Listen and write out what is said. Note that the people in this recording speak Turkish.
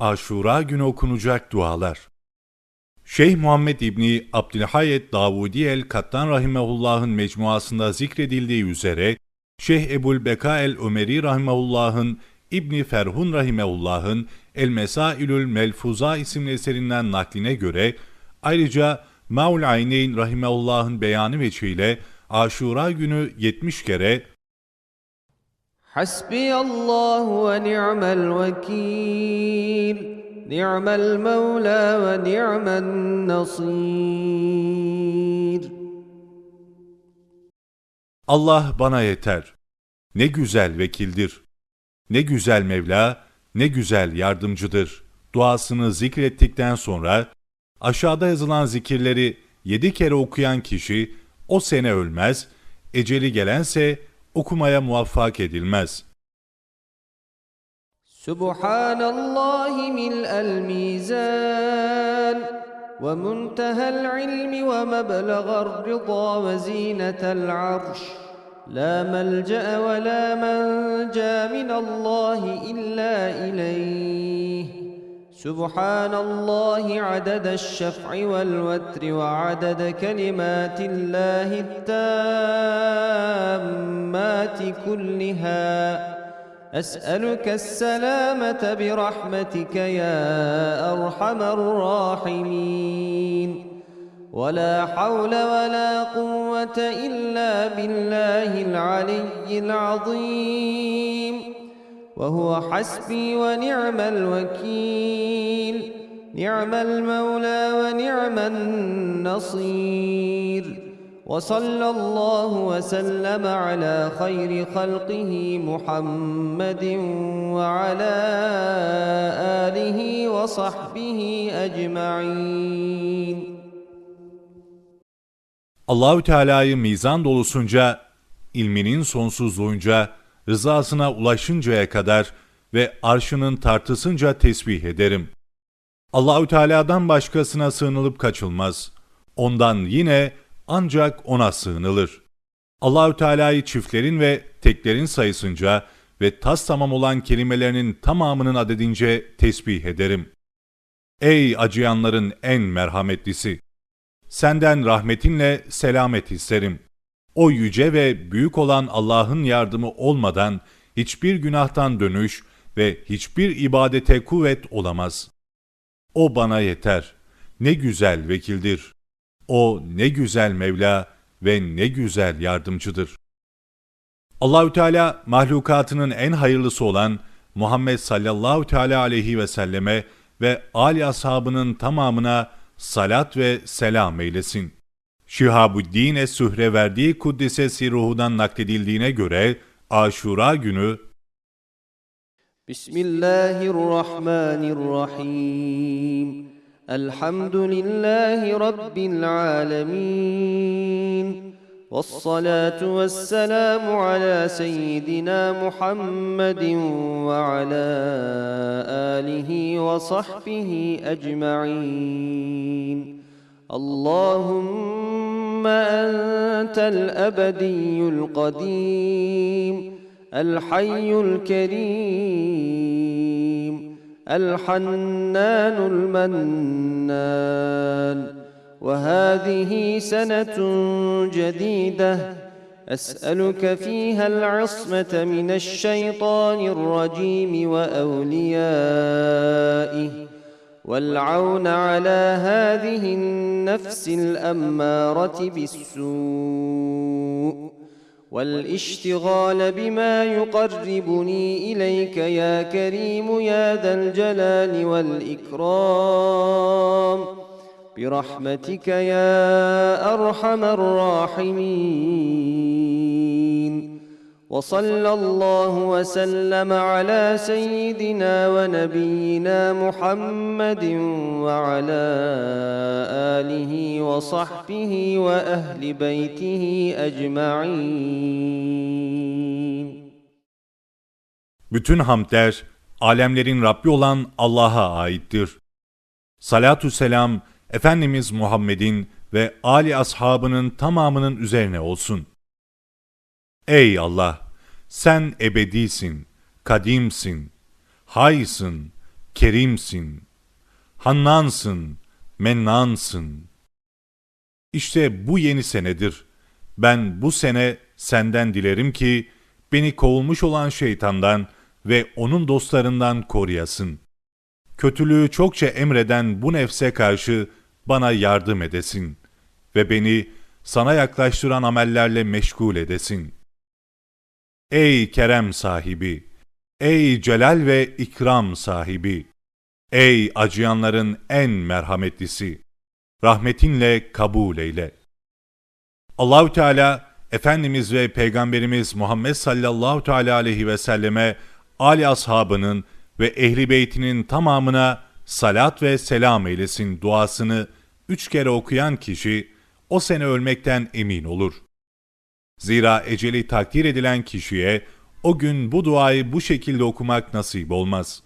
Aşura günü okunacak dualar. Şeyh Muhammed İbni Abdülhayet Davudi el-Kattan Rahimehullah'ın mecmuasında zikredildiği üzere, Şeyh Ebul Beka el-Ömeri Rahimehullah'ın İbni Ferhun Rahimehullah'ın El-Mesailül Melfuza isimli eserinden nakline göre, ayrıca Maul Ayneyn Rahimehullah'ın beyanı veçiyle Aşura günü 70 kere حسبي الله ونعم الوكيل نعم المولى ونعم النصير Allah bana yeter. Ne güzel vekildir. Ne güzel Mevla, ne güzel yardımcıdır. Duasını zikrettikten sonra aşağıda yazılan zikirleri yedi kere okuyan kişi o sene ölmez, eceli gelense okumaya muvaffak edilmez. Subhanallahi mil el mizan ve muntehel ilmi ve meblegar rıza ve zinetel arş. لا ملجأ ولا منجا من الله إلا إليه سبحان الله عدد الشفع والوتر وعدد كلمات الله التام التامات كلها. أسألك السلامة برحمتك يا أرحم الراحمين. ولا حول ولا قوة إلا بالله العلي العظيم. وهو حسبي ونعم الوكيل. نعم المولى ونعم النصير. وصلى الله وسلم على خير خلقه محمد وعلى آله وصحبه أجمعين Allahü Teala'yı mizan dolusunca, ilminin sonsuzluğunca, rızasına ulaşıncaya kadar ve arşının tartısınca tesbih ederim. Allahü Teala'dan başkasına sığınılıp kaçılmaz. Ondan yine ancak ona sığınılır. Allahü Teala'yı çiftlerin ve teklerin sayısınca ve tas tamam olan kelimelerinin tamamının adedince tesbih ederim. Ey acıyanların en merhametlisi! Senden rahmetinle selamet isterim. O yüce ve büyük olan Allah'ın yardımı olmadan hiçbir günahtan dönüş ve hiçbir ibadete kuvvet olamaz. O bana yeter. Ne güzel vekildir. O ne güzel Mevla ve ne güzel yardımcıdır. Allahü Teala mahlukatının en hayırlısı olan Muhammed sallallahu teala aleyhi ve selleme ve âli ashabının tamamına salat ve selam eylesin. Şihabuddin Es-Sühre verdiği Kuddisesi ruhudan nakledildiğine göre Aşura günü Bismillahirrahmanirrahim الحمد لله رب العالمين. والصلاة والسلام على سيدنا محمد وعلى آله وصحبه أجمعين. اللهم أنت الأبدي القديم الحي الكريم الحنان المنان. وهذه سنة جديدة. أسألك فيها العصمة من الشيطان الرجيم وأوليائه. والعون على هذه النفس الأمارة بالسوء. والاشتغال بما يقربني إليك يا كريم يا ذا الجلال والإكرام. برحمتك يا أرحم الراحمين. وصلى الله وسلم على سيدنا ونبينا محمد وعلى آله وصحبه وأهل بيته أجمعين Bütün hamdler, alemlerin Rabbi olan Allah'a aittir. Salatü selam, Efendimiz Muhammed'in ve Ali ashabının tamamının üzerine olsun. Ey Allah! Sen ebedisin, kadimsin, haysın, kerimsin, hannansın, mennansın. İşte bu yeni senedir. Ben bu sene senden dilerim ki beni kovulmuş olan şeytandan ve onun dostlarından koruyasın. Kötülüğü çokça emreden bu nefse karşı bana yardım edesin ve beni sana yaklaştıran amellerle meşgul edesin. Ey kerem sahibi, ey celal ve ikram sahibi, ey acıyanların en merhametlisi, rahmetinle kabul eyle. Allahü Teala Efendimiz ve Peygamberimiz Muhammed sallallahu teala aleyhi ve selleme Ali ashabının ve ehli beytinin tamamına salat ve selam eylesin duasını üç kere okuyan kişi o sene ölmekten emin olur. Zira eceli takdir edilen kişiye o gün bu duayı bu şekilde okumak nasip olmaz.